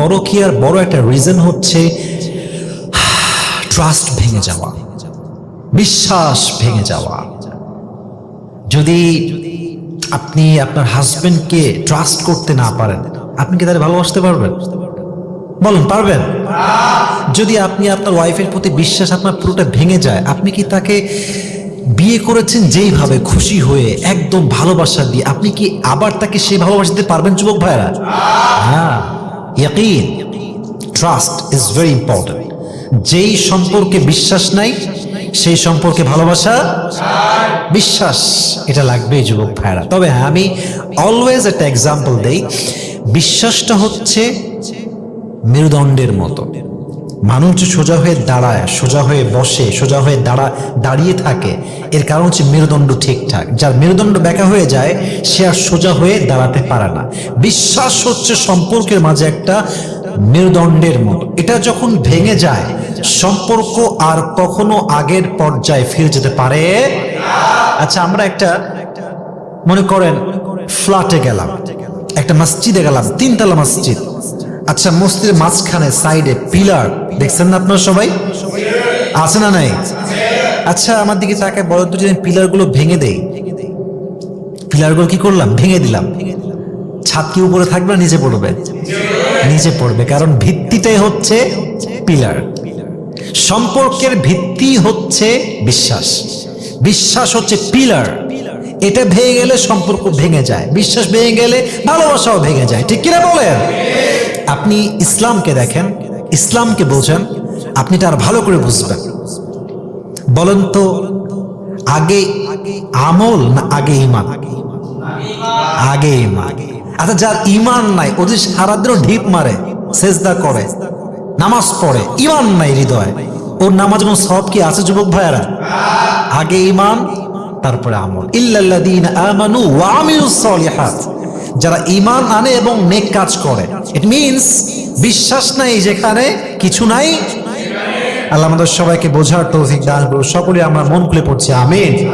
পরকিয়ার বড় একটা রিজন হচ্ছে ট্রাস্ট ভেঙে যাওয়া, বিশ্বাস ভেঙে যাওয়া। যদি আপনি আপনার হাজবেন্ডকে ট্রাস্ট করতে না পারেন, আপনি কি তাদের ভালোবাসতে পারবেন? বলুন, পারবেন? যদি আপনি আপনার ওয়াইফের প্রতি বিশ্বাস আপনার পুরোটা ভেঙে যায়, আপনি কি তাকে বিয়ে করেছেন যেইভাবে খুশি হয়ে, একদম ভালোবাসা দিয়ে, আপনি কি আবার তাকে সে ভালোবাসা দিতে পারবেন, যুবক ভাইরা হ্যাঁ। ইয়াকিন ট্রাস্ট ইজ ভেরি ইম্পর্টেন্ট যেই সম্পর্কে বিশ্বাস নাই, সেই সম্পর্কে ভালোবাসা, বিশ্বাস, এটা লাগবে যুবক ভাইরা তবে হ্যাঁ আমি অলওয়েজ একটা এক্সাম্পল দেই। বিশ্বাসটা হচ্ছে মেরুদণ্ডের মতো। মানুষ যে সোজা হয়ে দাঁড়ায়, সোজা হয়ে বসে, সোজা হয়ে দাঁড়া, দাঁড়িয়ে থাকে, এর কারণ হচ্ছে মেরুদণ্ড ঠিকঠাক। যার মেরুদণ্ড ব্যাকা হয়ে যায়, সে আর সোজা হয়ে দাঁড়াতে পারে না। বিশ্বাস হচ্ছে সম্পর্কের মাঝে একটা মেরুদণ্ডের মতো। এটা যখন ভেঙে যায়, সম্পর্ক আর কখনো আগের পর্যায়ে ফিরে যেতে পারে আচ্ছা আমরা একটা, মনে করেন, ফ্ল্যাটে গেলাম, একটা মসজিদে গেলাম, তিনতলা মসজিদ। আচ্ছা মসজিদের মাঝখানে সাইডে পিলার দেখছেন না আপনারা সবাই? আছে না নাই? আচ্ছা আমার দিকে তাকায় বলো তো যদি পিলারগুলো ভেঙে দেই। পিলারগুলো কি করলাম? ভেঙে দিলাম। ছাদ কি উপরে থাকবে না নিচে পড়বে? নিচে পড়বে, কারণ ভিত্তিটাই হচ্ছে পিলার সম্পর্কের ভিত্তি হচ্ছে বিশ্বাস। বিশ্বাস হচ্ছে পিলার এটা ভেঙে গেলে সম্পর্ক ভেঙে যায়। বিশ্বাস ভেঙে গেলে ভালোবাসাও ভেঙে যায়। ঠিক কিনা বলেন? আপনি ইসলামকে দেখেন, ইসলামকে বোঝেন, আপনি তার ভালো করে বুঝবেন। বলেন তো, আগে আমল না আগে ইমান আগে ইমান আচ্ছা যার ইমান নাই, ও যে সারাদিনও ঢিপ মারে, সেজদা করে, নামাজ পড়ে ইমান নাই হৃদয়, ওর নামাজ কোনো সব কি আছে, যুবক ভাইয়ারা? আগে ইমান তারপরে আমল। ইল্লাল্লাযীনা আমানু ওয়া আমিলুস সলিহাত। যারা ইমান আনে এবং নেক কাজ করে। ইট মিনস বিশ্বাস নাই যেখানে কিছু নাই। আল্লাহ আমাদের সবাইকে বোঝার তৌফিক দান সকলে আমরা মন খুলে পড়ছি। আমিন।